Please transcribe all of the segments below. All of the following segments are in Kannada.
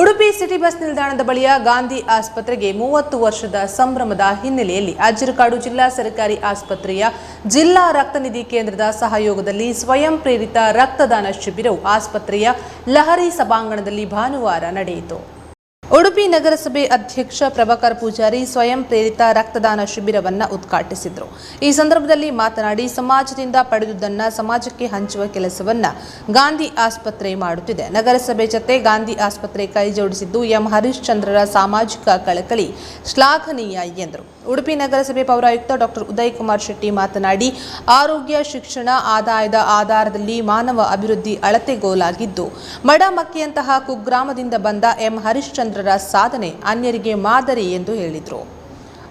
ಉಡುಪಿ ಸಿಟಿ ಬಸ್ ನಿಲ್ದಾಣದ ಬಳಿಯ ಗಾಂಧಿ ಆಸ್ಪತ್ರೆಗೆ ಮೂವತ್ತು ವರ್ಷದ ಸಂಭ್ರಮದ ಹಿನ್ನೆಲೆಯಲ್ಲಿ ಅಜ್ಜರಕಾಡು ಜಿಲ್ಲಾ ಸರ್ಕಾರಿ ಆಸ್ಪತ್ರೆಯ ಜಿಲ್ಲಾ ರಕ್ತನಿಧಿ ಕೇಂದ್ರದ ಸಹಯೋಗದಲ್ಲಿ ಸ್ವಯಂ ಪ್ರೇರಿತ ರಕ್ತದಾನ ಶಿಬಿರವು ಆಸ್ಪತ್ರೆಯ ಲಹರಿ ಸಭಾಂಗಣದಲ್ಲಿ ಭಾನುವಾರ ನಡೆಯಿತು. ಉಡುಪಿ ನಗರಸಭೆ ಅಧ್ಯಕ್ಷ ಪ್ರಭಾಕರ್ ಪೂಜಾರಿ ಸ್ವಯಂ ಪ್ರೇರಿತ ರಕ್ತದಾನ ಶಿಬಿರವನ್ನು ಉದ್ಘಾಟಿಸಿದರು. ಈ ಸಂದರ್ಭದಲ್ಲಿ ಮಾತನಾಡಿ ಸಮಾಜದಿಂದ ಪಡೆದುದನ್ನು ಸಮಾಜಕ್ಕೆ ಹಂಚುವ ಕೆಲಸವನ್ನ ಗಾಂಧಿ ಆಸ್ಪತ್ರೆ ಮಾಡುತ್ತಿದೆ. ನಗರಸಭೆ ಜತೆ ಗಾಂಧಿ ಆಸ್ಪತ್ರೆ ಕೈ ಜೋಡಿಸಿದ್ದು ಎಂ. ಹರಿಶ್ಚಂದ್ರರ ಸಾಮಾಜಿಕ ಕಳಕಳಿ ಶ್ಲಾಘನೀಯ ಎಂದರು. ಉಡುಪಿ ನಗರಸಭೆ ಪೌರಾಯುಕ್ತ ಡಾಕ್ಟರ್ ಉದಯ್ ಕುಮಾರ್ ಶೆಟ್ಟಿ ಮಾತನಾಡಿ, ಆರೋಗ್ಯ, ಶಿಕ್ಷಣ, ಆದಾಯದ ಆಧಾರದಲ್ಲಿ ಮಾನವ ಅಭಿವೃದ್ಧಿ ಅಳತೆಗೋಲಾಗಿದ್ದು ಮಡಮಕ್ಕಿಯಂತಹ ಕುಗ್ರಾಮದಿಂದ ಬಂದ ಎಂ. ಹರಿಶ್ಚಂದ್ರರ ಸಾಧನೆ ಅನ್ಯರಿಗೆ ಮಾದರಿ ಎಂದು ಹೇಳಿದರು.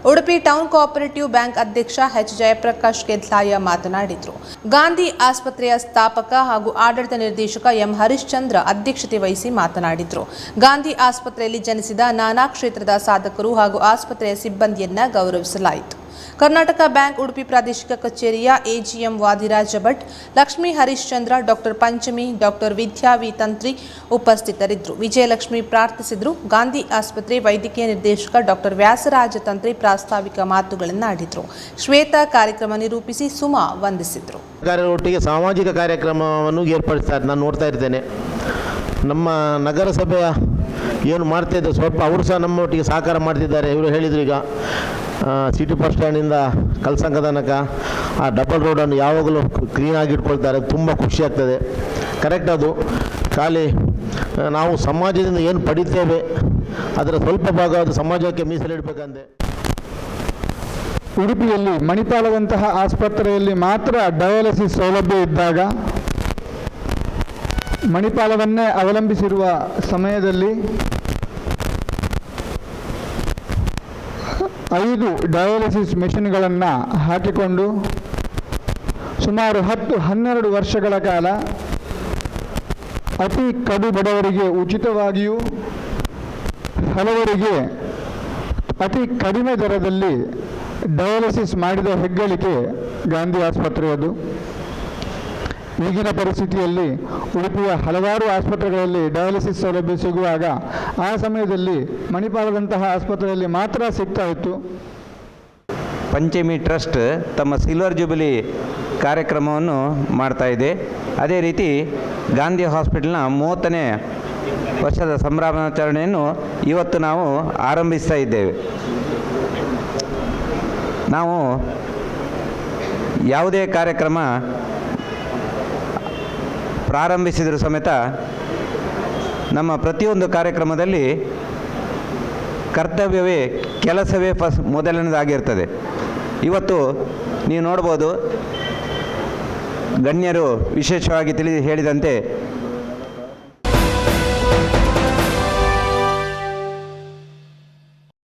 ಉಡುಪಿ ಟೌನ್ ಕೋಆಪರೇಟಿವ್ ಬ್ಯಾಂಕ್ ಅಧ್ಯಕ್ಷ ಎಚ್. ಜಯಪ್ರಕಾಶ್ ಕೆದ್ಲಾಯ ಮಾತನಾಡಿದರು. ಗಾಂಧಿ ಆಸ್ಪತ್ರೆಯ ಸ್ಥಾಪಕ ಹಾಗೂ ಆಡಳಿತ ನಿರ್ದೇಶಕ ಎಂ. ಹರಿಶ್ಚಂದ್ರ ಅಧ್ಯಕ್ಷತೆ ವಹಿಸಿ ಮಾತನಾಡಿದರು. ಗಾಂಧಿ ಆಸ್ಪತ್ರೆಯಲ್ಲಿ ಜನಿಸಿದ ನಾನಾ ಕ್ಷೇತ್ರದ ಸಾಧಕರು ಹಾಗೂ ಆಸ್ಪತ್ರೆಯ ಸಿಬ್ಬಂದಿಯನ್ನ ಗೌರವಿಸಲಾಯಿತು. ಕರ್ನಾಟಕ ಬ್ಯಾಂಕ್ ಉಡುಪಿ ಪ್ರಾದೇಶಿಕ ಕಚೇರಿಯ AGM Vadiraja Bhat, Lakshmi Harishchandra doctor Panchami, doctor Vidya V Tantri ಉಪಸ್ಥಿತರಿದ್ದರು. ವಿಜಯಲಕ್ಷ್ಮಿ ಪ್ರಾರ್ಥಿಸಿದರು. ಗಾಂಧಿ ಆಸ್ಪತ್ರೆ ವೈದ್ಯಕೀಯ ನಿರ್ದೇಶಕ ಡಾಕ್ಟರ್ ವ್ಯಾಸರಾಜ ತಂತ್ರಿ ಪ್ರಾಸ್ತಾವಿಕ ಮಾತುಗಳನ್ನಾಡಿದರು ಶ್ವೇತಾ ಕಾರ್ಯಕ್ರಮ ನಿರೂಪಿಸಿ ಸುಮಾ ವಂದಿಸಿದರು. ಒಟ್ಟಿಗೆ ಸಾಮಾಜಿಕ ಕಾರ್ಯಕ್ರಮವನ್ನು ಏರ್ಪಡಿಸ್ತಾರೆ ನಾನು ನೋಡ್ತಾ ಇರ್ತೇನೆ. ನಮ್ಮ ನಗರಸಭೆಯ ಏನು ಮಾಡ್ತಾಯಿದ್ದೆ ಸ್ವಲ್ಪ ಅವರು ಸಹ ನಮ್ಮೊಟ್ಟಿಗೆ ಸಹಕಾರ ಮಾಡ್ತಿದ್ದಾರೆ. ಇವರು ಹೇಳಿದ್ರು ಈಗ ಸಿಟಿ ಬಸ್ ಸ್ಟ್ಯಾಂಡಿಂದ ಕಲ್ಸಂಕ ತನಕ ಆ ಡಬಲ್ ರೋಡನ್ನು ಯಾವಾಗಲೂ ಕ್ಲೀನಾಗಿ ಇಟ್ಕೊಳ್ತಾರೆ. ತುಂಬ ಖುಷಿ ಆಗ್ತದೆ. ಕರೆಕ್ಟ್ ಅದು. ಖಾಲಿ ನಾವು ಸಮಾಜದಿಂದ ಏನು ಪಡಿತೇವೆ, ಅದರ ಸ್ವಲ್ಪ ಭಾಗ ಅದು ಸಮಾಜಕ್ಕೆ ಮೀಸಲಿಡಬೇಕಂತೆ ಉಡುಪಿಯಲ್ಲಿ ಮಣಿಪಾಲದಂತಹ ಆಸ್ಪತ್ರೆಯಲ್ಲಿ ಮಾತ್ರ ಡಯಾಲಿಸಿಸ್ ಸೌಲಭ್ಯ ಇದ್ದಾಗ ಮಣಿಪಾಲವನ್ನೇ ಅವಲಂಬಿಸಿರುವ ಸಮಯದಲ್ಲಿ ಐದು ಡಯಾಲಿಸಿಸ್ ಮೆಷಿನ್ಗಳನ್ನು ಹಾಕಿಕೊಂಡು ಸುಮಾರು ಹತ್ತು ಹನ್ನೆರಡು ವರ್ಷಗಳ ಕಾಲ ಅತಿ ಕಡು ಬಡವರಿಗೆ ಉಚಿತವಾಗಿಯೂ ಹಲವರಿಗೆ ಅತಿ ಕಡಿಮೆ ದರದಲ್ಲಿ ಡಯಾಲಿಸಿಸ್ ಮಾಡಿದ ಹೆಗ್ಗಳಿಕೆ ಗಾಂಧಿ ಆಸ್ಪತ್ರೆಯದು. ಈಗಿನ ಪರಿಸ್ಥಿತಿಯಲ್ಲಿ ಉಡುಪಿಯ ಹಲವಾರು ಆಸ್ಪತ್ರೆಗಳಲ್ಲಿ ಡಯಾಲಿಸಿಸ್ ಸೌಲಭ್ಯ ಸಿಗುವಾಗ ಆ ಸಮಯದಲ್ಲಿ ಮಣಿಪಾಲದಂತಹ ಆಸ್ಪತ್ರೆಯಲ್ಲಿ ಮಾತ್ರ ಸಿಗ್ತಾ ಇತ್ತು. ಪಂಚಮಿ ಟ್ರಸ್ಟ್ ತಮ್ಮ ಸಿಲ್ವರ್ ಜುಬಿಲಿ ಕಾರ್ಯಕ್ರಮವನ್ನು ಮಾಡ್ತಾ ಇದೆ. ಅದೇ ರೀತಿ ಗಾಂಧಿ ಹಾಸ್ಪಿಟಲ್ನ ಮೂವತ್ತನೇ ವರ್ಷದ ಸಂಭ್ರಮಾಚರಣೆಯನ್ನು ಇವತ್ತು ನಾವು ಆರಂಭಿಸ್ತಾ ಇದ್ದೇವೆ. ನಾವು ಯಾವುದೇ ಕಾರ್ಯಕ್ರಮ ಪ್ರಾರಂಭಿಸಿದರೂ ಸಮೇತ ನಮ್ಮ ಪ್ರತಿಯೊಂದು ಕಾರ್ಯಕ್ರಮದಲ್ಲಿ ಕರ್ತವ್ಯವೇ, ಕೆಲಸವೇ ಫಸ್, ಮೊದಲನೇದಾಗಿರ್ತದೆ. ಇವತ್ತು ನೀವು ನೋಡ್ಬೋದು, ಗಣ್ಯರು ವಿಶೇಷವಾಗಿ ತಿಳಿದು ಹೇಳಿದಂತೆ